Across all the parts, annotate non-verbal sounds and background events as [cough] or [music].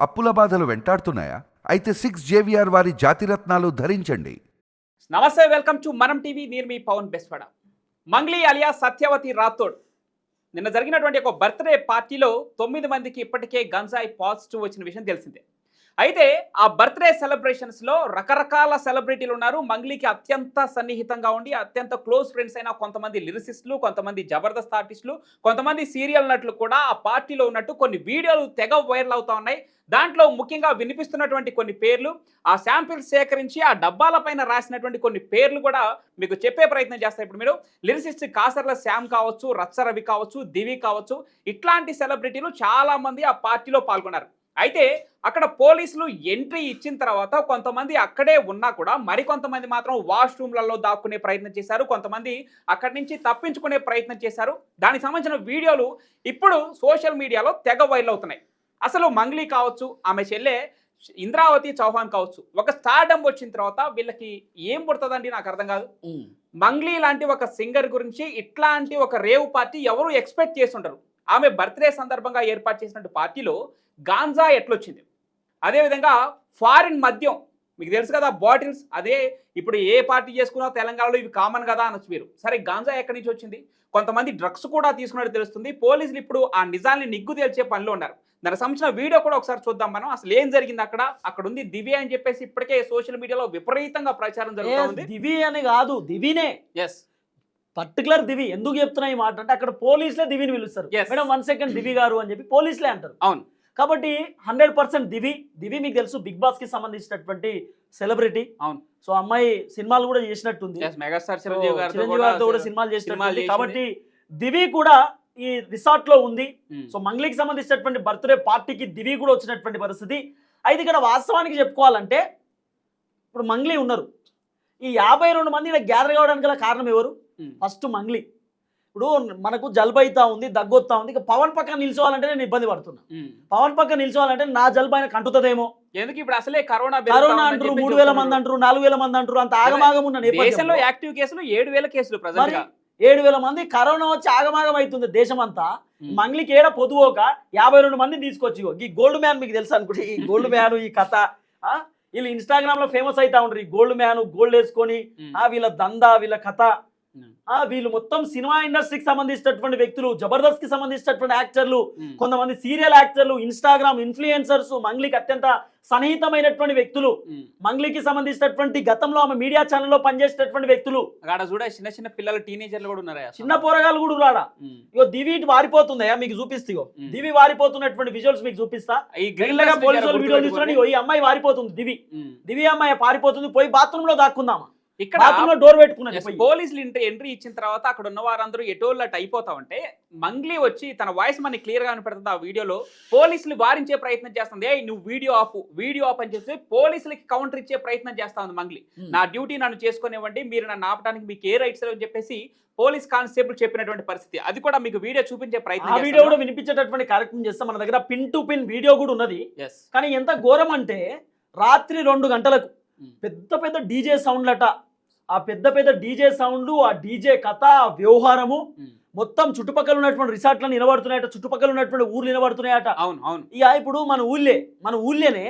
అప్పుల బాధలు వెంటాడుతున్నాయా? అయితే సిక్స్ జేవిఆర్ వారి జాతిరత్నాలు ధరించండి. నమస్తే వెల్కమ్ టు మనం టీవీ. నేను మీ పవన్ బెస్వడ. మంగ్లీ అలియా సత్యవతి రాథోడ్. నిన్న జరిగినటువంటి ఒక బర్త్డే పార్టీలో తొమ్మిది మందికి ఇప్పటికే గంజాయి పాజిటివ్ వచ్చిన విషయం తెలిసిందే. అయితే ఆ బర్త్డే సెలబ్రేషన్స్లో రకరకాల సెలబ్రిటీలు ఉన్నారు. మంగ్లీకి అత్యంత సన్నిహితంగా ఉండి అత్యంత క్లోజ్ ఫ్రెండ్స్ అయిన కొంతమంది లిరిసిస్టులు కొంతమంది జబర్దస్త్ ఆర్టిస్టులు కొంతమంది సీరియల్ నటులు కూడా ఆ పార్టీలో ఉన్నట్టు కొన్ని వీడియోలు తెగ వైరల్ అవుతా ఉన్నాయి. దాంట్లో ముఖ్యంగా వినిపిస్తున్నటువంటి కొన్ని పేర్లు ఆ శాంపిల్స్ సేకరించి ఆ డబ్బాల పైన రాసినటువంటి కొన్ని పేర్లు కూడా మీకు చెప్పే ప్రయత్నం చేస్తారు ఇప్పుడు మీరు. లిరిసిస్ట్ కాసర్ల శ్యామ్ కావచ్చు రచ్చ రవి కావచ్చు దివి కావచ్చు ఇట్లాంటి సెలబ్రిటీలు చాలామంది ఆ పార్టీలో పాల్గొన్నారు. అయితే అక్కడ పోలీసులు ఎంట్రీ ఇచ్చిన తర్వాత కొంతమంది అక్కడే ఉన్నా కూడా మరికొంతమంది మాత్రం వాష్రూమ్లలో దాక్కునే ప్రయత్నం చేశారు. కొంతమంది అక్కడి నుంచి తప్పించుకునే ప్రయత్నం చేశారు. దానికి సంబంధించిన వీడియోలు ఇప్పుడు సోషల్ మీడియాలో తెగ వైరల్ అవుతున్నాయి. అసలు మంగ్లీ కావచ్చు ఆమె చెల్లె ఇంద్రావతి చౌహాన్ కావచ్చు ఒక స్టార్డమ్ వచ్చిన తర్వాత వీళ్ళకి ఏం పుడుతుందండి నాకు అర్థం కాదు. మంగ్లీ లాంటి ఒక సింగర్ గురించి ఇట్లాంటి ఒక రేవ్ పార్టీ ఎవరు ఎక్స్పెక్ట్ చేస్తుంటారు ఆమె బర్త్డే సందర్భంగా ఏర్పాటు చేసినట్టు పార్టీలో గాంజా ఎట్లొచ్చింది? అదేవిధంగా ఫారిన్ మద్యం మీకు తెలుసు కదా బాటిల్స్ అదే ఇప్పుడు ఏ పార్టీ చేసుకున్నా తెలంగాణలో ఇవి కామన్ కదా అనొచ్చు మీరు. సరే గాంజా ఎక్కడి నుంచి వచ్చింది? కొంతమంది డ్రగ్స్ కూడా తీసుకున్నట్టు తెలుస్తుంది. పోలీసులు ఇప్పుడు ఆ నిజాన్ని నిగ్గు తేల్చే పనిలో ఉన్నారు. దానికి సంబంధించిన వీడియో కూడా ఒకసారి చూద్దాం మనం. అసలు ఏం జరిగింది అక్కడ? అక్కడ ఉంది దివ్య అని చెప్పేసి ఇప్పటికే సోషల్ మీడియాలో విపరీతంగా ప్రచారం జరుగుతూ ఉంది. దివి అని కాదు దివినే. ఎస్ పర్టికులర్ దివి ఎందుకు చెప్తున్నా ఈ మాట అంటే అక్కడ పోలీసులే దివిని పిలుస్తారు. మేడం వన్ సెకండ్ దివి గారు అని చెప్పి పోలీసులే అంటారు అవును కాబట్టి హండ్రెడ్ పర్సెంట్ దివి దివి మీకు తెలుసు బిగ్ బాస్కి సంబంధించినటువంటి సెలబ్రిటీ అవును. సో అమ్మాయి సినిమాలు కూడా చేసినట్టుంది మెగాస్టార్ చిరంజీవి గారితో కూడా సినిమాలు చేసింది. కాబట్టి దివి కూడా ఈ రిసార్ట్లో ఉంది. సో మంగ్లీకి సంబంధించినటువంటి బర్త్డే పార్టీకి దివి కూడా వచ్చినటువంటి పరిస్థితి అయితే ఇక్కడ వాస్తవానికి చెప్పుకోవాలంటే ఇప్పుడు మంగ్లీ ఉన్నారు ఈ యాభై రెండు మంది ఇలా గ్యాదర్ కావడానికి గల కారణం ఎవరు. ఫస్ట్ మంగ్లీ. ఇప్పుడు మనకు జలుబు అవుతా ఉంది దగ్గొత్తా ఉంది ఇక పవన్ పక్కన నిల్చోవాలంటే నేను ఇబ్బంది పడుతున్నా. పవన్ పక్కన నిల్చోవాలంటే నా జలుబు ఆయన కంటుతుందేమో. ఎందుకు ఇప్పుడు అసలే కరోనా కరోనా అంటారు మూడు వేల. మంది అంటారు నాలుగు వేల మంది అంటారు అంత ఆగమాగం ఉన్న దేశంలో నేపథ్యంలో యాక్టివ్ కేసులు ఏడు వేల కేసులు ప్రజెంట్ మరి ఏడు వేల మంది కరోనా వచ్చి ఆగమాగం అవుతుంది దేశం అంతా మంగ్లీకి ఏడ పొదువోక యాభై రెండు మందిని తీసుకొచ్చి ఈ గోల్డ్ మ్యాన్ మీకు తెలుసు అనుకుంటే. ఈ గోల్డ్ మ్యాన్ ఈ కథ ఆ, వీళ్ళు ఇన్స్టాగ్రామ్లో ఫేమస్ అవుతా ఉంటారు ఈ గోల్డ్ మ్యాన్ గోల్డ్ వేసుకొని ఆ వీళ్ళ దందా వీళ్ళ కథ. వీళ్ళు మొత్తం సినిమా ఇండస్ట్రీకి సంబంధించినటువంటి వ్యక్తులు జబర్దస్త్కి సంబంధించినటువంటి యాక్టర్లు కొంతమంది సీరియల్ యాక్టర్లు ఇన్స్టాగ్రామ్ ఇన్ఫ్లుయెన్సర్స్ మంగ్లీకి అత్యంత సన్నిహితమైనటువంటి వ్యక్తులు మంగ్లీకి సంబంధించినటువంటి గతంలో ఆమె మీడియా ఛానల్లో పనిచేసేటటువంటి వ్యక్తులు. అక్కడ చూడ చిన్న చిన్న పిల్లలు టీనేజర్లు కూడా ఉన్నారా చిన్న పోరగాళ్ళు కూడా రాడా ఇగో దివి ఇటు వారిపోతుందయ్యా మీకు చూపిస్తా. దివి వారిపోతున్నటువంటి విజువల్స్ మీకు చూపిస్తా. ఈ గ్రీన్ గ్రిల్లగా పోలీసు వాళ్ళు వీడియో ఇగో ఈ అమ్మాయి వారిపోతుంది దివి. దివి అమ్మాయి పారిపోతుంది పోయి బాత్రూమ్లో దాక్కుందామా? ఇక్కడ డోర్ పోయి. పోలీసులు ఎంట్రీ ఇచ్చిన తర్వాత అక్కడ ఉన్న వారందరూ ఎటోళ్ళట్ అయిపోతా ఉంటే మంగ్లీ వచ్చి తన వాయిస్ మనకి క్లియర్గా వినపడుతుంది ఆ వీడియోలో పోలీసులు వారించే ప్రయత్నం చేస్తుంది. "ఏయ్, నువ్వు వీడియో ఆపు వీడియో ఆప్ అని చెప్పి పోలీసులకి కౌంటర్ ఇచ్చే ప్రయత్నం చేస్తా ఉంది మంగ్లీ. ఉమ్. నా డ్యూటీ నన్ను చేసుకునేవ్వండి మీరు నన్ను ఆపడానికి మీకు ఏ రైట్స్ అని చెప్పేసి పోలీస్ కానిస్టేబుల్ చెప్పినటువంటి పరిస్థితి. అది కూడా మీకు వీడియో చూపించే ఆ ప్రయత్నం వీడియో కూడా వినిపించేటటువంటి కార్యక్రమం చేస్తాం. మన దగ్గర పిన్ టు పిన్ వీడియో కూడా ఉన్నది. కానీ ఎంత ఘోరం అంటే రాత్రి రెండు గంటలకు ఉమ్. పెద్ద పెద్ద డీజే సౌండ్లట ఆ పెద్ద పెద్ద డీజే సౌండ్లు ఆ డీజే కథ ఆ వ్యవహారము మొత్తం చుట్టుపక్కల ఉన్నటువంటి రిసార్ట్లను నిలబడుతున్నాయట చుట్టుపక్కల ఉన్నటువంటి ఊర్లు నిలబడుతున్నాయట. అవును అవును. ఇక ఇప్పుడు మన ఊళ్ళే మన ఊళ్ళేనే.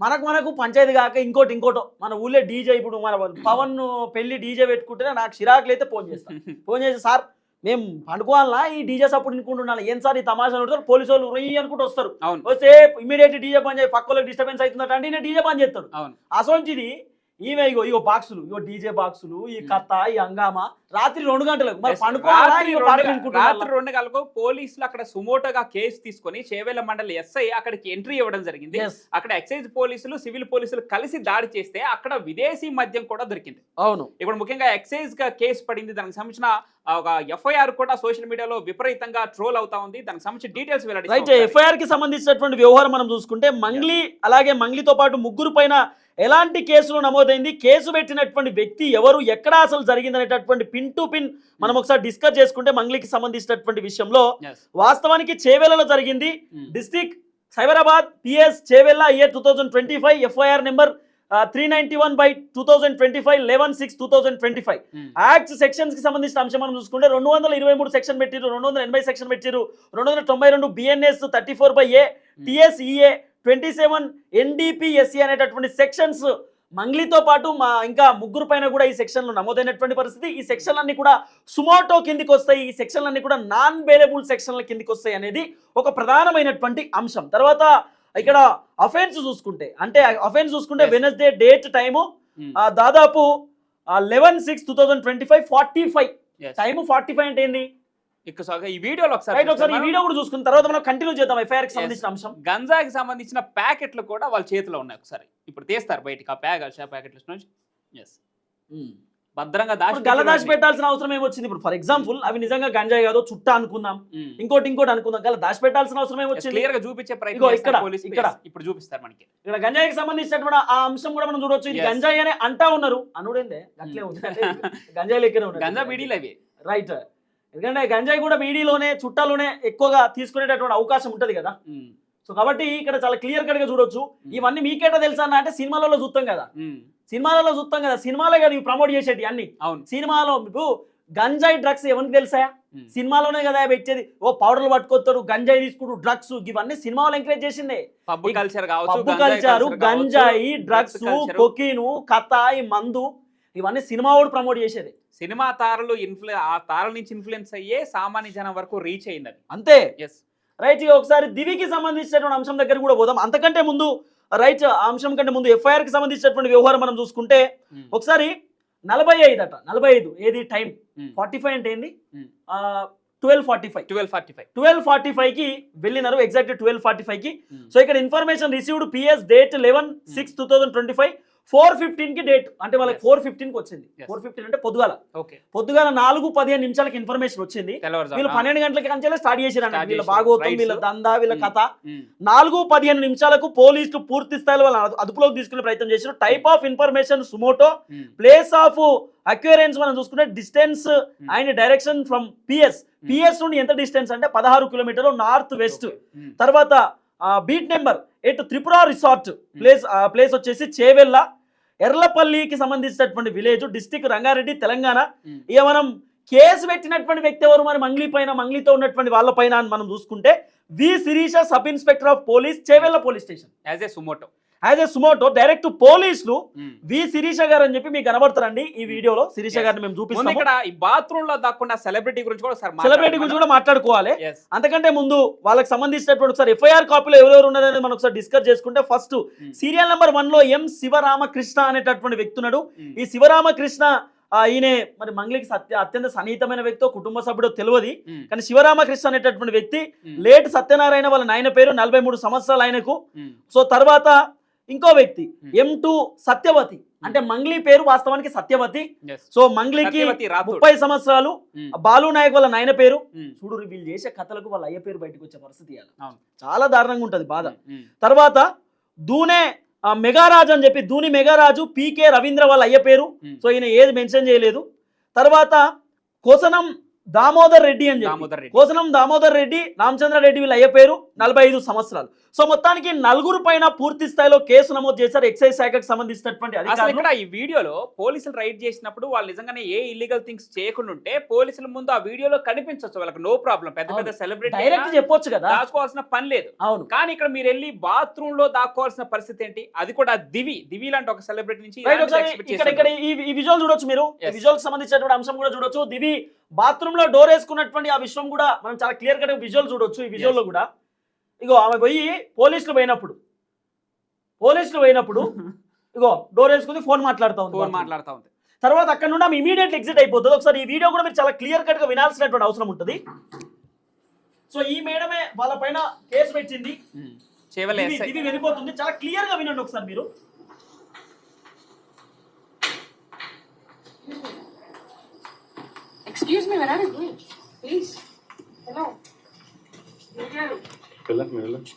మనకు మనకు పంచాయతీ కాక ఇంకోటి ఇంకోటో. మన ఊళ్ళే డీజే ఇప్పుడు మన పవన్ పెళ్ళి డీజే పెట్టుకుంటే నాకు చిరాకులు అయితే ఫోన్ చేస్తాను [laughs] ఫోన్ చేసి సార్ మేము పండుకోవాలనా? ఈ డీజే సపోర్ట్ నినుకుంటున్నాను ఏం సార్ ఈ తమాషా ఉంటారు పోలీసు వాళ్ళు రొయ్యి అనుకుంటూ వస్తారు. అవును. వస్తే ఇమీడియట్ డీజే పని చేయి పక్క వాళ్ళకి డిస్టర్బెన్స్ అవుతుందట అంటే డీజే పని చేస్తాడు. అసోంటిది ఈమె ఇగో ఇగో బాక్సులు ఇగో డీజే బాక్సులు ఈ. కథ ఈ హంగామా రాత్రి రెండు గంటలకు. మరి రాత్రి రెండు గంటలకు పోలీసులు అక్కడ సుమోటోగా కేసు తీసుకొని చేవేల మండలి ఎస్ఐ అక్కడికి ఎంట్రీ ఇవ్వడం జరిగింది. అక్కడ ఎక్సైజ్ పోలీసులు సివిల్ పోలీసులు కలిసి దాడి చేస్తే అక్కడ విదేశీ మద్యం కూడా దొరికింది. అవును. ఇప్పుడు ముఖ్యంగా ఎక్సైజ్గా కేసు పడింది. దానికి సంబంధించిన ఒక ఎఫ్ఐఆర్ కూడా సోషల్ మీడియాలో విపరీతంగా ట్రోల్ అవుతా ఉంది. దానికి సంబంధించిన డీటెయిల్స్ రైట్ వెల్లడి ఎఫ్ఐఆర్కి సంబంధించినటువంటి వ్యవహారం మనం చూసుకుంటే మంగ్లీ అలాగే మంగ్లీతో పాటు ముగ్గురు పైన ఎలాంటి కేసులు నమోదైంది? కేసు పెట్టినటువంటి వ్యక్తి ఎవరు? ఎక్కడ అసలు జరిగిందనేటటువంటి పిన్ టు పిన్ మనం ఒకసారి డిస్కస్ చేసుకుంటే మంగ్లీకి సంబంధించినటువంటి విషయంలో వాస్తవానికి చేవెళ్ళలో జరిగింది. District Cyberabad PS Chevella year two thousand twenty five FIR number three ninety one by two thousand twenty five eleven six two thousand twenty five act సెక్షన్స్కి సంబంధించిన అంశం మనం చూసుకుంటే రెండు వందల ఇరవై మూడు సెక్షన్ పెట్టిరు రెండు వందల ఎనభై సెక్షన్ పెట్టిరు రెండు వందల తొంభై రెండు BNS thirty four by A TSEA twenty seven ఎన్డిపిఎస్సి అనేటటువంటి సెక్షన్స్ మంగ్లీతో పాటు మా ఇంకా ముగ్గురు పైన కూడా ఈ సెక్షన్లు నమోదైనటువంటి పరిస్థితి. ఈ సెక్షన్లన్నీ కూడా సుమోటో కిందికి వస్తాయి. ఈ సెక్షన్లన్నీ కూడా నాన్ బేలబుల్ సెక్షన్ల కిందికి వస్తాయి అనేది ఒక ప్రధానమైనటువంటి అంశం. తర్వాత ఇక్కడ అఫెన్స్ చూసుకుంటే అంటే అఫెన్స్ చూసుకుంటే. వెనస్డే డేట్ టైము దాదాపు eleven six two thousand twenty five forty five. Time forty five అంటే ఏంది? ఈ వీడియోలో ఒకసారి ఈ? వీడియో కూడా చూసుకున్న తర్వాత మనం కంటిన్యూ చేద్దాం ఎఫ్ఐఆర్కి. సంబంధించిన అంశం. గంజాకి సంబంధించిన ప్యాకెట్లు కూడా వాళ్ళ చేతిలో ఉన్నాయి ఒకసారి. ఇప్పుడు తీస్తారు బయటికి ఆ ప్యాక్ ప్యాకెట్ల నుంచి. ఎస్ భద్రంగా దాచి గల్ల దాచి పెట్టాల్సిన అవసరం ఏమొచ్చింది? ఇప్పుడు ఫర్ ఎగ్జాంపుల్ అవి నిజంగా గంజాయి కాదో చుట్టా అనుకుందాం. ఉమ్. ఇంకోటి ఇంకోటి అనుకుందాం. గల్ల దాచి పెట్టాల్సిన అవసరం ఏమొచ్చింది? క్లియర్గా చూపించే ప్రయత్నం ఇక్కడ, ఇప్పుడు చూపిస్తారు మనకి. ఇక్కడ గంజాయికి సంబంధించినటువంటి ఆ అంశం కూడా మనం చూడొచ్చు. ఇది. గంజాయి అనే అంటా ఉన్నారు. అనుడేందే? అట్లే ఉంది. అంటే గంజాయి లెక్కనే ఉంది గంజా బీడీలు అవి. రైట్ ఎందుకంటే గంజాయి కూడా బీడీలోనే చుట్టాలోనే ఎక్కువగా తీసుకునేటటువంటి అవకాశం ఉంటది కదా. సో కాబట్టి ఇక్కడ చాలా క్లియర్ కట్గా చూడొచ్చు. ఇవన్నీ మీకేటా తెలుసా అన్న అంటే సినిమాలలో చూస్తాం కదా. సినిమాలలో చూస్తాం కదా. సినిమాలే కదా ఇవి ప్రమోట్ చేసేటి అన్ని. అవును. సినిమాలో మీకు గంజాయి డ్రగ్స్ ఎవరికి తెలుసా? ఉమ్, సినిమాలోనే కదా పెట్టేది ఓ పౌడర్లు పట్టుకొస్తాడు గంజాయి తీసుకుడు డ్రగ్స్ ఇవన్నీ సినిమాలో ఎంకరేజ్ చేసిందే. పబ్బు ఈ కల్చర్ కల్చరు గంజాయి డ్రగ్స్. కొకీను కథ ఈ మందు ఇవన్నీ సినిమా కూడా ప్రమోట్ చేసేది. సినిమా తారలు ఇన్ఫ్లు ఆ తారల నుంచి ఇన్ఫ్లుయెన్స్ అయ్యే సామాన్య జనం వరకు రీచ్ అయింది అది అంతే. ఎస్ రైట్ ఇక ఒకసారి దివికి సంబంధించినటువంటి అంశం దగ్గర కూడా పోదాం. అంతకంటే ముందు రైట్ అంశం కంటే ముందు ఎఫ్ఐఆర్కి సంబంధించినటువంటి వ్యవహారం మనం చూసుకుంటే ఒకసారి నలభై ఐదు అట నలభై ఐదు ఏది టైం? ఫార్టీ ఫైవ్ అంటే ఏంది. Twelve forty five. Twelve forty five. Twelve forty ఫైవ్కి వెళ్ళినారు ఎగ్జాక్ట్ ట్వెల్వ్ ఫార్టీ ఫైవ్కి సో ఇక్కడ information received PS date eleven six two thousand twenty five. Four ఫిఫ్టీన్కి date. అంటే వాళ్ళకి. ఫోర్ ఫిఫ్టీన్కి వచ్చింది. ఫోర్ ఫిఫ్టీన్ అంటే పొద్దుగాల. పొద్దుగాల నాలుగు పదిహేను నిమిషాలకి ఇన్ఫర్మేషన్ వచ్చింది. వీళ్ళు పన్నెండు గంటలకి కంచెలే స్టార్ట్ చేశారు వీళ్ళ Rights. వీళ్ళ దందా వీళ్ళ Hmm. కథ. ఉమ్, నాలుగు పదిహేను నిమిషాలకు పోలీసులు పూర్తి స్థాయిలో వాళ్ళ అదుపులోకి తీసుకునే ప్రయత్నం చేశారు type of information suo motu place of occurrence మనం చూసుకుంటే distance and direction from PS PS నుండి ఎంత డిస్టెన్స్ అంటే పదహారు కిలోమీటర్లు నార్త్ వెస్ట్. ఉమ్, తర్వాత beat number at Tripura resort place place వచ్చేసి చేవెళ్ళ. ఎర్లపల్లికి సంబంధించినటువంటి విలేజ్ డిస్టిక్ రంగారెడ్డి తెలంగాణ. ఇక మనం కేసు పెట్టినటువంటి వ్యక్తి ఎవరు? మరి మంగ్లీ పైన మంగ్లీతో ఉన్నటువంటి వాళ్ళ పైన అని మనం చూసుకుంటే V Sirisha sub inspector of police Chevella police station. As a suo motu. As a suo motu direct పోలీసులు. వి శిరీష గారు అని చెప్పి మీకు కనబడతారండి ఈ వీడియోలో. శిరీష. గారిని మేము ముందు చూపిస్తాము. ఇక్కడ ఈ బాత్రూమ్లో దాక్కున్న సెలబ్రిటీ గురించి కూడా సెలబ్రిటీ గురించి కూడా మాట్లాడుకోవాలి. అంతకంటే ముందు వాళ్ళకి సంబంధించినటువంటి ఒకసారి ఎఫ్ఐఆర్ కాపీలో ఎవరెవరు ఉన్నారనేది మనం ఒకసారి డిస్కస్ చేసుకుంటే ఫస్ట్ Hmm. సీరియల్ నెంబర్ వన్లో ఎం శివరామకృష్ణ అనేటటువంటి వ్యక్తి ఉన్నాడు. ఉమ్, ఈ శివరామకృష్ణ ఈయన మరి మంగ్లీకి సత్య అత్యంత సన్నిహితమైన వ్యక్తో కుటుంబ సభ్యుడో తెలియదు. ఉమ్, కానీ శివరామకృష్ణ అనేటటువంటి వ్యక్తి లేట్ సత్యనారాయణ వాళ్ళ నాయన పేరు నలభై మూడు సంవత్సరాలు ఆయనకు. సో తర్వాత ఇంకో వ్యక్తి Hmm. ఎం టూ సత్యవతి. అంటే మంగ్లీ పేరు వాస్తవానికి సత్యవతి. సో మంగ్లీకి. ముప్పై సంవత్సరాలు ఉమ్, బాలు నాయక్ వాళ్ళ నాయన పేరు. చూడు వీళ్ళు చేసే కథలకు వాళ్ళ అయ్య పేరు బయటకు వచ్చే పరిస్థితి. చాలా దారుణంగా ఉంటది బాధ. తర్వాత దూనే మెగారాజు అని చెప్పి దూని మెగారాజు పీకే రవీంద్ర వాళ్ళ అయ్య పేరు. సో ఈయన ఏది మెన్షన్ చేయలేదు. తర్వాత కోసనం దామోదర్ రెడ్డి అని చెప్పి. దామోదర్ రెడ్డి. కోసనం దామోదర్ రెడ్డి రామచంద్ర రెడ్డి వీళ్ళ అయ్య పేరు నలభై ఐదు సంవత్సరాలు. సో మొత్తానికి నలుగురు పైన పూర్తి స్థాయిలో కేసు నమోదు చేశారు ఎక్సైజ్ శాఖకు సంబంధించినటువంటి అసలు ఇక్కడ ఈ వీడియోలో పోలీసులు రైడ్ చేసినప్పుడు వాళ్ళు నిజంగానే ఏ ఇల్లీగల్ థింగ్స్ చేయకుండా ఉంటే పోలీసుల ముందు ఆ వీడియోలో కనిపించవచ్చు. వాళ్ళకి నో ప్రాబ్లం పెద్ద పెద్ద డైరెక్ట్ సెలబ్రిటీ చెప్పొచ్చు కదా. దాచుకోవాల్సిన పని లేదు. అవును. కానీ ఇక్కడ మీరు వెళ్ళి బాత్రూమ్లో దాక్కోవాల్సిన పరిస్థితి ఏంటి? అది కూడా దివి. దివి లాంటి ఒక సెలబ్రిటీ నుంచి ఇక్కడ ఈ విజువల్ చూడొచ్చు మీరు. విజువల్ సంబంధించినటువంటి అంశం కూడా చూడొచ్చు. దివి బాత్రూమ్లో డోర్ వేసుకున్నటువంటి ఆ విషయం కూడా మనం చాలా క్లియర్ కట్ విజువల్ చూడొచ్చు ఈ విజువల్లో కూడా. ఇగో ఆమె పోయి పోలీసులు పోయినప్పుడు పోలీసులు పోయినప్పుడు [laughs] ఇగో డోర్ వేసుకుని ఫోన్ మాట్లాడుతా ఉంది ఫోన్. మాట్లాడుతూ ఉంది. తర్వాత అక్కడ నుండి ఆమె ఇమీడియట్ ఎగ్జిట్ అయిపోతుంది. ఒకసారి ఈ వీడియో కూడా మీరు చాలా క్లియర్ కట్గా వినాల్సినటువంటి అవసరం ఉంటుంది. సో ఈ మేడమే వాళ్ళ పైన కేసు పెట్టింది. దివి వెళ్ళిపోతుంది చాలా క్లియర్గా వినండి ఒకసారి మీరు. వెళ్ళండి మీరు వెళ్ళండి.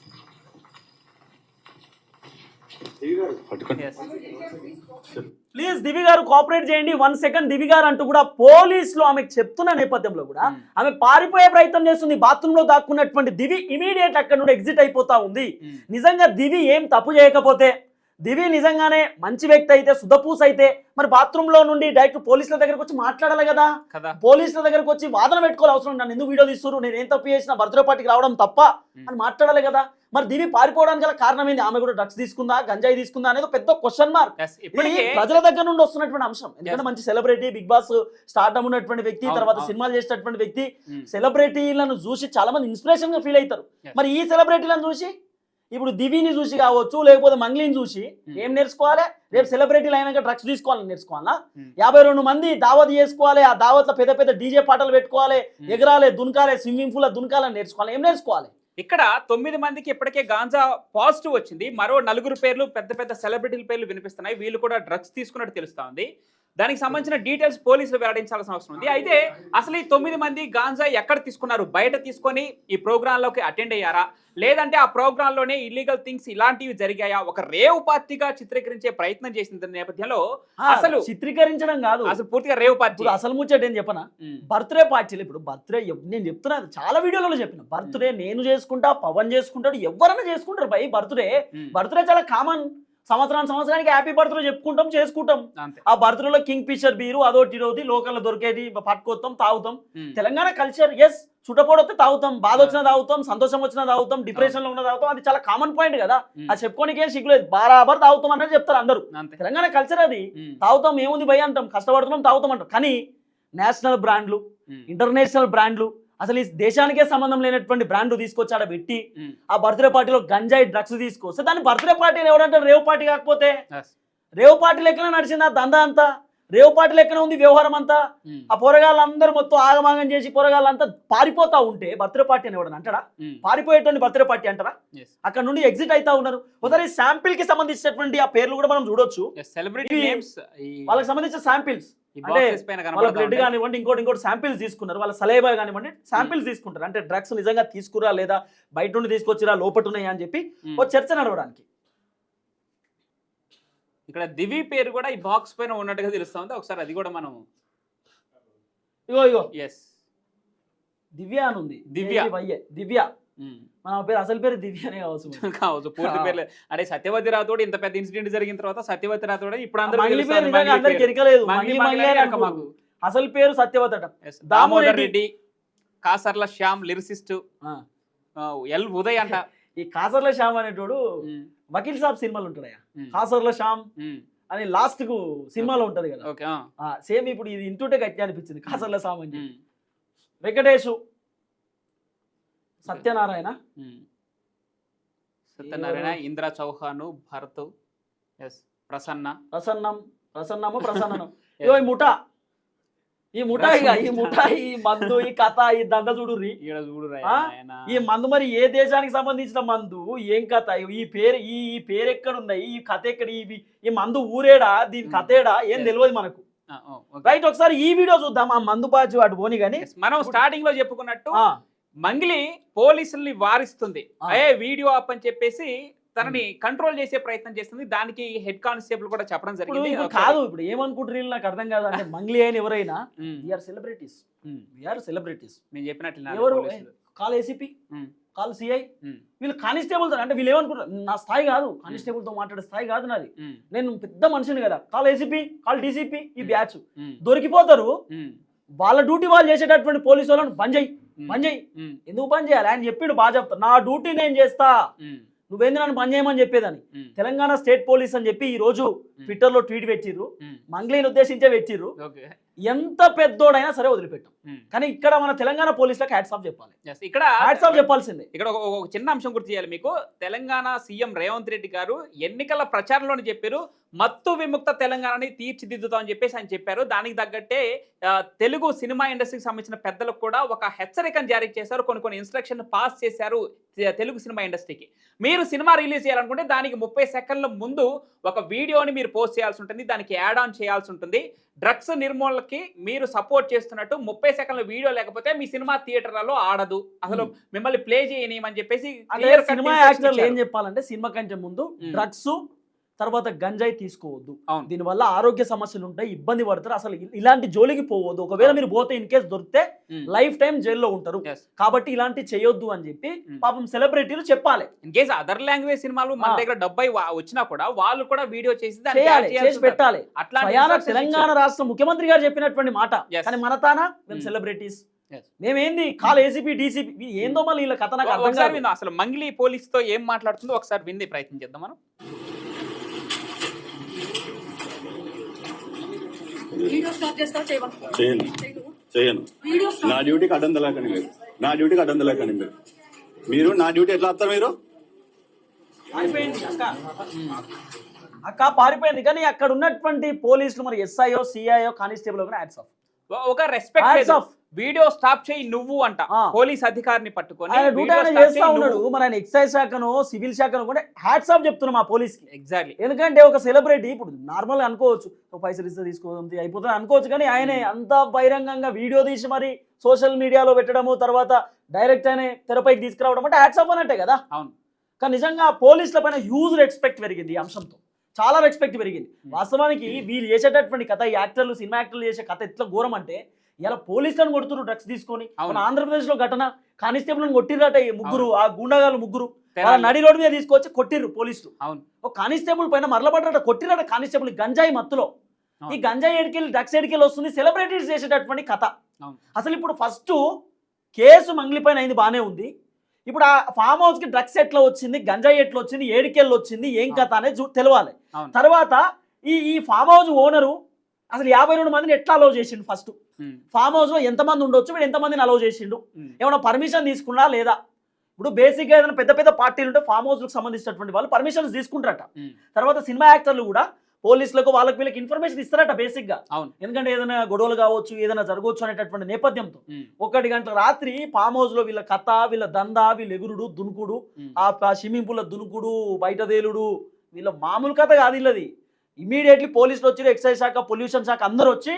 ప్లీజ్ దివి గారు కోఆపరేట్ చేయండి. వన్ సెకండ్ దివి గారు అంటూ కూడా పోలీసులు ఆమెకు చెప్తున్న నేపథ్యంలో కూడా Hmm. ఆమె పారిపోయే ప్రయత్నం చేస్తుంది. బాత్రూమ్లో దాక్కున్నటువంటి దివి ఇమీడియట్ అక్కడ నుండి ఎగ్జిట్ అయిపోతా ఉంది. ఉమ్. నిజంగా దివి ఏం తప్పు చేయకపోతే దివి నిజంగానే మంచి వ్యక్తి అయితే సుధపూస్ అయితే మరి బాత్రూమ్లో నుండి డైరెక్ట్ పోలీసుల దగ్గరకు వచ్చి మాట్లాడాలి కదా? పోలీసుల దగ్గరకు వచ్చి వాదన పెట్టుకోవాలి అవసరం. నన్ను ఎందుకు వీడియో తీస్తున్నారు? నేను ఏం తప్పు చేసిన బర్త్డే పార్టీకి రావడం తప్ప అని మాట్లాడాలి కదా? మరి దివి పారిపోవడానికి గల కారణం ఏంది? ఆమె కూడా డ్రగ్స్ తీసుకుందా? గంజాయి తీసుకుందా? అనేది ఒక పెద్ద క్వశ్చన్ మార్క్ ప్రజల దగ్గర నుండి వస్తున్నటువంటి అంశం. ఎందుకంటే. మంచి సెలబ్రిటీ బిగ్ బాస్ స్టార్టమ్ ఉన్నటువంటి వ్యక్తి తర్వాత. సినిమాలు చేసేటటువంటి వ్యక్తి సెలబ్రిటీలను చూసి చాలా మంది ఇన్స్పిరేషన్గా ఫీల్ అవుతారు. మరి ఈ సెలబ్రిటీలను చూసి ఇప్పుడు దివిని చూసి కావచ్చు లేకపోతే మంగ్లీని చూసి. ఏం నేర్చుకోవాలి? రేపు సెలబ్రిటీలు అయినాక డ్రగ్స్ తీసుకోవాలని నేర్చుకోవాలా. యాభై రెండు మంది దావత్ చేసుకోవాలి ఆ దావత్లో పెద్ద పెద్ద డీజే పాటలు పెట్టుకోవాలి. ఎగరాలి దునకాలి స్విమ్మింగ్ పూల్ దునకాలని నేర్చుకోవాలి. ఏం నేర్చుకోవాలి? ఇక్కడ తొమ్మిది మందికి ఇప్పటికే గాంజా పాజిటివ్ వచ్చింది. మరో నలుగురు పేర్లు పెద్ద పెద్ద సెలబ్రిటీల పేర్లు వినిపిస్తున్నాయి. వీళ్ళు కూడా డ్రగ్స్ తీసుకున్నట్టు తెలుస్తా ఉంది. దానికి సంబంధించిన డీటెయిల్స్ పోలీసులు వెల్లడించాల్సిన అవసరం ఉంది. అయితే అసలు ఈ తొమ్మిది మంది గాంజా ఎక్కడ తీసుకున్నారు? బయట తీసుకొని ఈ ప్రోగ్రామ్లోకి అటెండ్ అయ్యారా? లేదంటే ఆ ప్రోగ్రామ్లోనే ఇల్లీగల్ థింగ్స్ ఇలాంటివి జరిగాయా? ఒక రేవ్ పార్టీగా చిత్రీకరించే ప్రయత్నం చేసిన నేపథ్యంలో అసలు చిత్రీకరించడం కాదు. అసలు పూర్తిగా రేవ్ పార్టీ అసలు ముచ్చట ఏం చెప్పనా? బర్త్డే పార్టీలు ఇప్పుడు బర్త్డే నేను చెప్తున్నా చాలా వీడియోలలో చెప్పిన. బర్త్డే నేను చేసుకుంటా పవన్ చేసుకుంటాడు ఎవరైనా చేసుకుంటారు బై బర్త్డే. బర్త్డే చాలా కామన్. సంవత్సరానికి సంవత్సరానికి హ్యాపీ బర్త్డే చెప్పుకుంటాం చేసుకుంటాం. ఆ బర్త్డేలో కింగ్ ఫిషర్ బీరు అదోటి ఇదోటి లోకల్లో దొరికేది పట్టుకొస్తాం తాగుతాం. తెలంగాణ కల్చర్ ఎస్ చుట్టపోడొస్తే తాగుతాం బాధ వచ్చినా తాగుతాం సంతోషం వచ్చినా తాగుతాం డిప్రెషన్లో ఉన్నా తాగుతాం అది చాలా కామన్ పాయింట్ కదా. అది చెప్పుకోనికి ఏం సిగ్గులేదు బారాబర్ తాగుతాం అన్నది చెప్తారు అందరూ. తెలంగాణ కల్చర్ అది. తాగుతాం ఏముంది భయ అంటాం కష్టపడుతున్నాం తాగుతాం అంటాం. కానీ నేషనల్ బ్రాండ్లు ఇంటర్నేషనల్ బ్రాండ్లు అసలు ఈ దేశానికే సంబంధం లేనటువంటి బ్రాండ్ తీసుకొచ్చి ఆడ పెట్టి ఆ బర్త్డే పార్టీలో గంజాయి డ్రగ్స్ తీసుకొస్తే దాన్ని బర్త్డే పార్టీ ఎవరంటారు రేవ్ పార్టీ కాకపోతే. రేవ్ పార్టీ లెక్కన నడిచింది ఆ దందా అంతా? రేవ్ పార్టీ లెక్కన ఉంది వ్యవహారం అంతా? ఆ పొరగాళ్ళందరూ మొత్తం ఆగమాగం చేసి పొరగాళ్ళంతా పారిపోతా ఉంటే బర్త్డే పార్టీ అని ఎవడని ఉమ్, పారిపోయేటువంటి బర్త్డే పార్టీ అంటారా? అక్కడ నుండి ఎగ్జిట్ అవుతా ఉన్నారు. ఒకసారి శాంపిల్కి సంబంధించినటువంటి ఆ పేర్లు కూడా మనం చూడొచ్చు. Names ఈ వాళ్ళకి సంబంధించిన శాంపిల్స్. వాళ్ళ బ్లడ్. కానివ్వండి ఇంకోటి ఇంకోటి శాంపిల్స్ తీసుకున్నారు. వాళ్ళ సలేబా కానివ్వండి శాంపిల్స్ తీసుకుంటారు. అంటే డ్రగ్స్ నిజంగా తీసుకురా లేదా బయట నుండి తీసుకొచ్చిరా లోపట ఉన్నాయా అని చెప్పి ఉమ్. ఓ చర్చ నడవడానికి. ఇక్కడ దివి పేరు కూడా ఈ బాక్స్ పైన ఉన్నట్టుగా తెలుస్తా ఉంది ఒకసారి అది కూడా మనం ఇగో ఇగో. ఎస్ దివ్య అని ఉంది. దివ్య. వయ్యే దివ్య. మన పేరు అసలు పేరు దివ్యనే కావచ్చు కావచ్చు పూర్తి ఆ. పేర్లు. అరే సత్యవతి రాథోడ్ ఇంత పెద్ద ఇన్సిడెంట్ జరిగిన తర్వాత సత్యవతి రాథోడ్ ఇప్పుడు అందరూ పేరు పేరు. మాకు. అసలు పేరు సత్యవతట Yes, Damodar Reddy. Kasarla Shyam lyricist. L Uday అంట. ఈ కాసర్ల శ్యామ్ అనేటోడు వకీల్ సాబ్ సినిమాలు ఉంటాడయ్యా కాసర్ల శ్యామ్ అని లాస్ట్కు సినిమాలో ఉంటది కదా. సేమ్ ఇప్పుడు ఇది ఇంటుంటే గట్టి అనిపించింది కాసర్ల శ్యామ్ అని. వెంకటేషు సత్యనారాయణ. సత్యనారాయణ ఇంద్ర చౌహాన్ భరత్ ప్రసన్న. ప్రసన్నం ప్రసన్నము ప్రసన్ననం. [laughs] ఈ ముఠా ఈ ముఠా ఇక ఈ ముఠా ఈ మందు ఈ కథ ఈ దండ చూడుర్రి. ఈ మందు మరి ఏ దేశానికి సంబంధించిన మందు? ఏం కథ? ఈ పేరు ఈ ఈ పేరు ఎక్కడ ఉన్నాయి ఈ కథ ఎక్కడ? ఈ ఈ మందు ఊరేడా? దీని కథ ఏడా? ఏం. తెలియదు మనకు. రైట్ ఒకసారి ఈ వీడియో చూద్దాం ఆ మందు బాజు అటు పోని కానీ మనం స్టార్టింగ్లో చెప్పుకున్నట్టు మంగిలి పోలీసుల్ని వారిస్తుంది. ఏ వీడియో ఆప్ అని చెప్పేసి తనని కంట్రోల్ చేసే ప్రయత్నం చేస్తుంది. దానికి హెడ్ కానిస్టేబుల్ కూడా చెప్పడం జరిగింది. కాదు ఇప్పుడు ఏమనుకుంటారు నాకు అర్థం కాదు అంటే మంగ్లీ అయిన ఎవరైనా వీఆర్ సెలబ్రిటీస్. వీఆర్ సెలబ్రిటీస్ నేను చెప్పినట్లు ఎవరు. కాల్ ఏసీపీ కాల్ సిఐ వీళ్ళు కానిస్టేబుల్తో అంటే వీళ్ళు ఏమనుకుంటారు? నా స్థాయి కాదు. కానిస్టేబుల్తో మాట్లాడే స్థాయి కాదు నాది. నేను పెద్ద మనిషిని కదా. కాల్ ఏసీపీ కాల్ డీసీపీ ఈ. బ్యాచ్. దొరికిపోతారు. వాళ్ళ డ్యూటీ వాళ్ళు చేసేటటువంటి పోలీసు వాళ్ళని బంద్ చేయి. బంద్ చేయి. ఎందుకు బంద్ చేయాలి? ఆయన చెప్పిండు బాగా చెప్తా. నా డ్యూటీ నేను చేస్తా. నువ్వేంది నన్ను బంద్ చేయమని చెప్పేదని. తెలంగాణ స్టేట్ పోలీస్ అని చెప్పి ఈ రోజు ట్విట్టర్లో ట్వీట్ పెట్టిర్రు. మంగ్లీని ఉద్దేశించే పెట్టిర్రు. ఎంత పెద్దోడైనా సరే వదిలిపెట్టాం. కానీ ఇక్కడ మన తెలంగాణ పోలీసులకు హ్యాట్స్ ఆఫ్ చెప్పాలి. ఇక్కడ హ్యాట్స్ ఆఫ్ చెప్పాల్సిందే. ఇక్కడ ఒక చిన్న అంశం గుర్తు చేయాలి మీకు. తెలంగాణ సీఎం రేవంత్ రెడ్డి గారు ఎన్నికల ప్రచారంలోనే చెప్పారు. మత్తు విముక్త తెలంగాణని తీర్చిదిద్దుతామని చెప్పేసి ఆయన చెప్పారు. దానికి తగ్గట్టే తెలుగు సినిమా ఇండస్ట్రీకి సంబంధించిన పెద్దలకు కూడా ఒక హెచ్చరికను జారీ చేశారు. కొన్ని కొన్ని ఇన్స్ట్రక్షన్ పాస్ చేశారు తెలుగు సినిమా ఇండస్ట్రీకి. మీరు సినిమా రిలీజ్ చేయాలనుకుంటే దానికి ముప్పై సెకండ్ల ముందు ఒక వీడియోని మీరు పోస్ట్ చేయాల్సి ఉంటుంది. దానికి యాడ్ ఆన్ చేయాల్సి ఉంటుంది. డ్రగ్స్ నిర్మూలనకి మీరు సపోర్ట్ చేస్తున్నట్టు ముప్పై సెకండ్ల వీడియో లేకపోతే మీ సినిమా థియేటర్లలో ఆడదు అసలు మిమ్మల్ని ప్లే చేయనీయమని చెప్పేసి అంటే clear cut సినిమా యాక్టర్లు ఏం. చెప్పాలంటే సినిమా కంటే ముందు. డ్రగ్స్ తర్వాత గంజాయి తీసుకోవద్దు. దీనివల్ల ఆరోగ్య సమస్యలు ఉంటాయి ఇబ్బంది పడతారు అసలు ఇలాంటి జోలికి పోవద్దు ఒకవేళ మీరు పోతే ఇన్ కేసు దొరికితే. లైఫ్ టైం జైల్లో ఉంటారు. కాబట్టి ఇలాంటి చేయొద్దు అని చెప్పి. పాపం సెలబ్రిటీలు చెప్పాలి ఇన్ కేసు అదర్ లాంగ్వేజ్ సినిమాలు మన. దగ్గర డబ్బై వచ్చినా కూడా వాళ్ళు కూడా వీడియో చేసి. పెట్టాలి instructions తెలంగాణ. రాష్ట్ర ముఖ్యమంత్రి గారు చెప్పినటువంటి మాట. కానీ మన తానా మేము. సెలబ్రిటీస్. మేమేంది కాల్ ఏసీపీ డీసీపీ ఏందో మళ్ళీ వీళ్ళ కథ నాకు విందాం అసలు మంగ్లీ పోలీస్తో ఏం మాట్లాడుతుందో ఒకసారి విందే ప్రయత్నం చేద్దాం మనం వీడియో స్టాప్ చేస్తావా? చేయవా? చేయను. చేయను. వీడియో నా డ్యూటీకి అడ్డం తెలకండి మీరు. నా డ్యూటీకి అడ్డం తెలకండి మీరు. మీరు నా డ్యూటీ ఎట్లా వస్తారు మీరు? పారిపోయింది అక్క. అక్క పారిపోయింది. కానీ అక్కడ ఉన్నటువంటి పోలీసులు మరి SIO CIO constable hats off ఒక రెస్పెక్ట్ off. వీడియో స్టాప్ చేయి నువ్వు అంట. ఆ. పోలీస్ అధికారిని పట్టుకొని ఎక్సైజ్ శాఖను సివిల్ శాఖను కూడా హ్యాట్స్ ఆఫ్ చెప్తున్నాం మా పోలీస్కి. ఎగ్జాక్ట్లీ ఎందుకంటే ఒక సెలబ్రిటీ ఇప్పుడు నార్మల్ అనుకోవచ్చు ఒక పైసలు ఇస్తే తీసుకోవడం అయిపోతుంది అనుకోవచ్చు. కానీ ఆయనే అంత బహిరంగంగా వీడియో తీసి మరి సోషల్ మీడియాలో పెట్టడము తర్వాత డైరెక్ట్ ఆయన తెరపైకి తీసుకురావడం అంటే హ్యాట్స్ ఆఫ్ అన్నట్టే కదా? అవును. కానీ నిజంగా పోలీసుల పైన హ్యూజ్ రెస్పెక్ట్ పెరిగింది ఈ అంశంతో. చాలా రెస్పెక్ట్ పెరిగింది. వాస్తవానికి వీళ్ళు చేసేటటువంటి కథ ఈ యాక్టర్లు సినిమా యాక్టర్లు చేసే కథ ఎట్లా ఘోరం అంటే ఇలా పోలీసులను కొడుతున్నారు డ్రగ్స్ తీసుకొని. మన ఆంధ్రప్రదేశ్లో ఘటన కానిస్టేబుల్ కొట్టిరట ఈ ముగ్గురు ఆ గుండగాలు ముగ్గురు. వాళ్ళ. నడి రోడ్డు మీద తీసుకొచ్చి కొట్టిర్రు పోలీసులు. అవును. ఒక కానిస్టేబుల్ పైన మరలబడ్డట కొట్టిరట కానిస్టేబుల్ గంజాయి మత్తులో. ఈ గంజాయి ఎడికెళ్ళి డ్రగ్స్ ఎడికెళ్ళి వస్తుంది సెలబ్రిటీస్ చేసేటటువంటి కథ. అసలు ఇప్పుడు ఫస్ట్ కేసు మంగ్లీ పైన అయింది బాగానే ఉంది. ఇప్పుడు ఆ ఫామ్ హౌస్కి డ్రగ్స్ ఎట్లా వచ్చింది గంజాయి ఎట్లా వచ్చింది ఏడికెళ్ళి వచ్చింది ఏం కథ అనేది తెలవాలి. తర్వాత ఈ ఈ ఫామ్ హౌస్ ఓనరు అసలు యాభై రెండు మందిని ఎట్లా అలౌ చేసిండు ఫస్ట్ ఫామ్ హౌస్లో ఎంతమంది ఉండొచ్చు? వీడు ఎంతమందిని అలౌ చేసిండు? ఉమ్, ఏమైనా పర్మిషన్ తీసుకున్నా లేదా? ఇప్పుడు బేసిక్గా ఏదైనా పెద్ద పెద్ద పార్టీలు ఉంటే ఫామ్ హౌస్లకు సంబంధించినటువంటి వాళ్ళు పర్మిషన్స్ తీసుకుంటారట. ఉమ్, తర్వాత సినిమా యాక్టర్లు కూడా పోలీసులకు వాళ్ళకి వీళ్ళకి ఇన్ఫర్మేషన్ ఇస్తారట బేసిక్గా అవును. ఎందుకంటే ఏదైనా గొడవలు కావచ్చు ఏదైనా జరగవచ్చు అనేటటువంటి నేపథ్యంతో. ఒకటి గంటల రాత్రి ఫామ్ హౌస్లో వీళ్ళ కథ వీళ్ళ దందా వీళ్ళ ఎగురుడు దునుకుడు. ఆ స్విమ్మింగ్ పూల్ దునుకుడు బయట తేలుడు వీళ్ళ మామూలు కథ కాదు వీళ్ళది. ఇమీడియట్లీ పోలీసులు వచ్చి ఎక్సైజ్ శాఖ పొల్యూషన్ శాఖ అందరూ వచ్చి.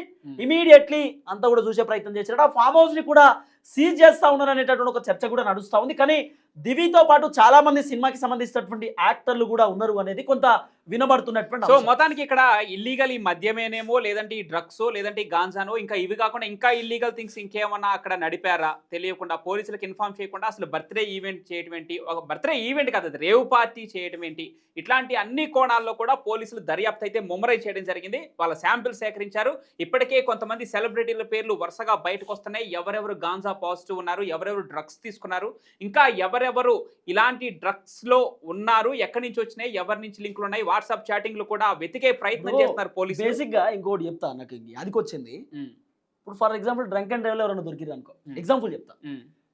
ఇమీడియట్లీ అంతా కూడా చూసే ప్రయత్నం చేశారు ఆ ఫామ్ హౌస్ని కూడా సీజ్ చేస్తా ఉన్నారు అనేటటువంటి ఒక చర్చ కూడా నడుస్తా ఉంది. కానీ దివితో పాటు చాలా మంది సినిమాకి సంబంధించినటువంటి యాక్టర్లు కూడా ఉన్నారు అనేది కొంత వినబడుతున్నటువంటి సో. మొత్తానికి ఇక్కడ ఇల్లీగల్ ఈ మద్యమేనేమో లేదంటే ఈ డ్రగ్స్ లేదంటే ఈ గాంజానో ఇంకా ఇవి కాకుండా ఇంకా ఇల్లీగల్ థింగ్స్ ఇంకేమన్నా అక్కడ నడిపారా? తెలియకుండా పోలీసులకు ఇన్ఫార్మ్ చేయకుండా అసలు బర్త్డే ఈవెంట్ చేయటం ఏంటి ఒక బర్త్డే ఈవెంట్ కాదు రేవ్ పార్టీ చేయటం ఏంటి ఇట్లాంటి అన్ని కోణాల్లో కూడా పోలీసులు దర్యాప్తు అయితే ముమ్మరై చేయడం జరిగింది. వాళ్ళ శాంపిల్ సేకరించారు. ఇప్పటికే కొంతమంది సెలబ్రిటీల పేర్లు వరుసగా బయటకు వస్తున్నాయి. ఎవరెవరు గాంజా పాజిటివ్ ఉన్నారు ఎవరెవరు డ్రగ్స్ తీసుకున్నారు ఇంకా ఎవరెవరు ఇలాంటి డ్రగ్స్లో ఉన్నారు ఎక్కడి నుంచి వచ్చినాయి ఎవరి నుంచి లింకులు ఉన్నాయి వాట్సాప్ చాటింగ్లు కూడా వెతికే ప్రయత్నం చేస్తున్నారు పోలీసులు. బేసిక్గా ఇంకోటి చెప్తా నాకు అదికి వచ్చింది. ఉమ్, ఇప్పుడు ఫర్ ఎగ్జాంపుల్ డ్రంక్ అండ్ డ్రైవ్లో ఎవరైనా దొరికిరు అనుకో. ఎగ్జాంపుల్ చెప్తా.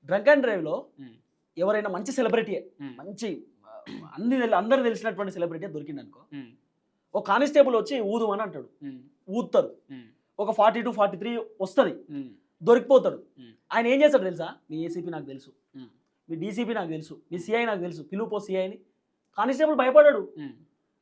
డ్రంక్ అండ్ డ్రైవ్లో ఉమ్, ఎవరైనా మంచి సెలబ్రిటీ మంచి అన్ని అందరు తెలిసినటువంటి సెలబ్రిటీ దొరికింది అనుకో ఒక కానిస్టేబుల్ వచ్చి ఊదు అని అంటాడు ఊదుతారు. ఒక ఫార్టీ టు ఫార్టీ త్రీ వస్తుంది దొరికిపోతాడు. ఆయన ఏం చేస్తాడు తెలుసా? మీ ఏసీపీ నాకు తెలుసు. మీ డీసీపీ నాకు తెలుసు. మీ సిఐ నాకు తెలుసు. పిలుపో సిఐని. కానిస్టేబుల్ భయపడాడు.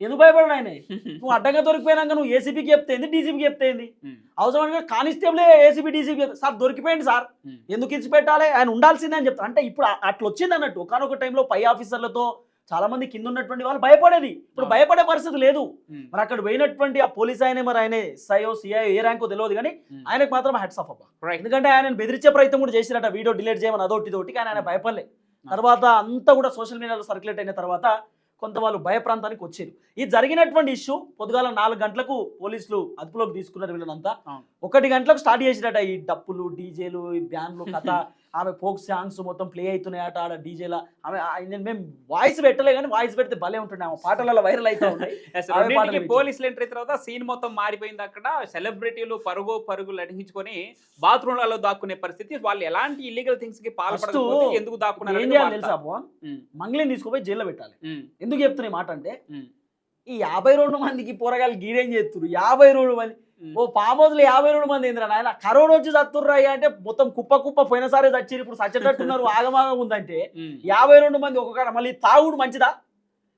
ఎందుకు భయపడాడు ఆయన? [laughs] నువ్వు అడ్డంగా దొరికిపోయినాక నువ్వు ఏసీపీకి చెప్తేంది డీసీపీకి చెప్తేంది? ఉమ్, అవసరమైన కానిస్టేబులే ఏసీపీ డీసీపీ సార్ దొరికిపోయింది సార్. ఎందుకు ఇచ్చి పెట్టాలి ఆయన ఉండాల్సిందే అని చెప్తారు. అంటే ఇప్పుడు అట్లా వచ్చింది అన్నట్టు. ఒకనొక టైంలో పై ఆఫీసర్లతో చాలా మంది కింద ఉన్నటువంటి వాళ్ళు భయపడేది. ఇప్పుడు. భయపడే పరిస్థితి లేదు. మరి అక్కడ పోయినటువంటి ఆ పోలీస్ ఆయనే మరి ఆయన ఎస్ఐఓ సిఐ ఏ ర్యాంకో తెలియదు కానీ. ఆయనకు మాత్రం హెడ్స్ ఆఫ్ అబ్బా. ఎందుకంటే ఆయన బెదిరించే ప్రయత్నం కూడా చేసిరట. వీడియో డిలీట్ చేయమని అదొకటి ఇదొకటి కానీ ఆయన భయపడలే. తర్వాత అంతా కూడా సోషల్ మీడియాలో సర్క్యులేట్ అయిన తర్వాత కొంత వాళ్ళు భయ ప్రాంతానికి వచ్చారు. ఈ జరిగినటువంటి ఇష్యూ పొద్దుగాల నాలుగు గంటలకు పోలీసులు అదుపులోకి తీసుకున్నారు వీళ్ళనంతా. ఒకటి గంటలకు స్టార్ట్ చేసిరట ఈ డప్పులు డీజేలు ఈ బ్యాండ్లు కథ. [laughs] ఆమె ఫోక్ సాంగ్స్ మొత్తం ప్లే అవుతున్నాయట ఆడ డీజేల. ఆమె నేను మేము వాయిస్ పెట్టలే కానీ వాయిస్ పెడితే భలే ఉంటుండే. ఆమె పాటలలో వైరల్ అవుతా [laughs] రెండింటికి పాటలు పోలీసులు ఎంట్రీ తర్వాత సీన్ మొత్తం మారిపోయింది అక్కడ. సెలబ్రిటీలు పరుగు పరుగులు అడిగించుకొని బాత్రూమ్లలో దాక్కునే పరిస్థితి. వాళ్ళు ఎలాంటి ఇల్లీగల్ థింగ్స్కి First ఎందుకు దాక్కున్నారు ఏం చేయాలి. తెలుసా మంగ్లీని తీసుకుపోయి జైల్లో పెట్టాలి. ఎందుకు చెప్తున్నా ఈ మాట అంటే ఈ యాభై రెండు మందికి పోరగాళ్ళు గీడేం చేస్తున్నారు యాభై రెండు మంది. ఓ ఫామ్ హౌస్లో యాభై రెండు మంది ఏంద్రా నాయన కరోనా వచ్చి చత్తుర్రా అంటే మొత్తం కుప్ప కుప్ప పోయినసారి చచ్చిరు ఇప్పుడు చచ్చేటట్టున్నారు ఆగమాగం ఉందంటే యాభై రెండు మంది ఒక్కొక్క మళ్ళీ తాగుడు మంచిదా?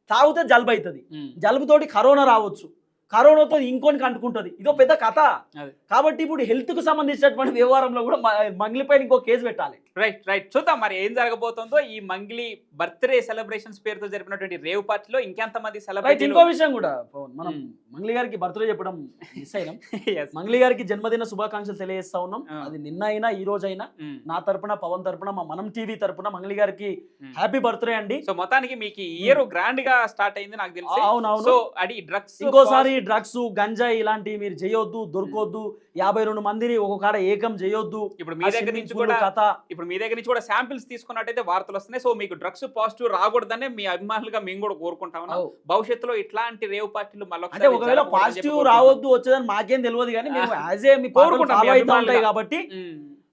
తాగితే జలుబు అవుతుంది. జలుబుతోటి కరోనా రావచ్చు. కరోనాతో ఇంకోనికి అంటుకుంటది ఇదో పెద్ద కథ. అదే. కాబట్టి ఇప్పుడు హెల్త్కు సంబంధించినటువంటి వ్యవహారంలో కూడా మ- మంగ్లీపైన ఇంకో కేసు పెట్టాలి. Right right. చూద్దాం మరి ఏం జరగబోతుందో ఈ మంగ్లీ బర్త్డే సెలబ్రేషన్స్ పేరుతో జరిపినటువంటి రేవ్ పార్టీలో ఇంకెంత మంది రైట్ సెలబ్రేట్ ఇంకో విషయం కూడా. మనం. మంగ్లీ గారికి బర్త్డే చెప్పడం మిస్ అయినాం. [laughs] మంగ్లీ గారికి జన్మదిన శుభాకాంక్షలు తెలియజేస్తా ఉన్నాం. అది నిన్న అయినా ఈ రోజు అయినా నా తరపున పవన్ తరపున మా మనం టీవీ తరపున మంగ్లీ గారికి హ్యాపీ బర్త్డే అండి. సో మొత్తానికి మీకు ఇయర్ గ్రాండ్గా స్టార్ట్ అయింది నాకు తెలిసి. అవును అవును సో అది డ్రగ్స్ ఇంకోసారి డ్రగ్స్ గంజాయి ఇలాంటివి మీరు చేయొద్దు దొరకొద్దు యాభై రెండు మందిని ఒక కాడ ఏకం చేయొద్దు. ఇప్పుడు మీ దగ్గర నుంచి కూడా కథ. ఇప్పుడు మీ దగ్గర నుంచి కూడా శాంపిల్స్ తీసుకున్నట్టయితే వార్తలు వస్తున్నాయి. సో మీకు డ్రగ్స్ పాజిటివ్ రాకూడదనే మీ అభిమానులుగా మేము కూడా కోరుకుంటా ఉన్నాం. అవు. భవిష్యత్తులో ఇట్లాంటి రేవ్ పార్టీలు మళ్ళీ అంటే ఒకవేళ పాజిటివ్ రావద్దు వచ్చేదని మాకేం తెలియదు కానీ మేము [laughs] యాజ్ ఏ మీ కోరుకుంటాం. కాబట్టి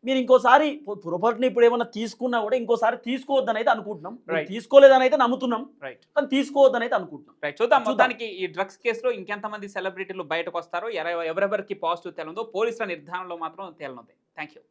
మీరు ఇంకోసారి పొ- పొరపాటున ఇప్పుడు ఏమైనా తీసుకున్నా కూడా ఇంకోసారి తీసుకోవద్దని అయితే అనుకుంటున్నాం. తీసుకోలేదని అయితే నమ్ముతున్నాం. రైట్ కానీ తీసుకోవద్దని అయితే అనుకుంటున్నాం. రైట్ చూద్దాం. మొత్తానికి ఈ డ్రగ్స్ కేసులో ఇంకెంత మంది సెలబ్రిటీలు బయటకు వస్తారో ఎవరెవరికి పాజిటివ్ తేలందో పోలీసుల నిర్ధారణలో మాత్రం తేలనుంది. Thank you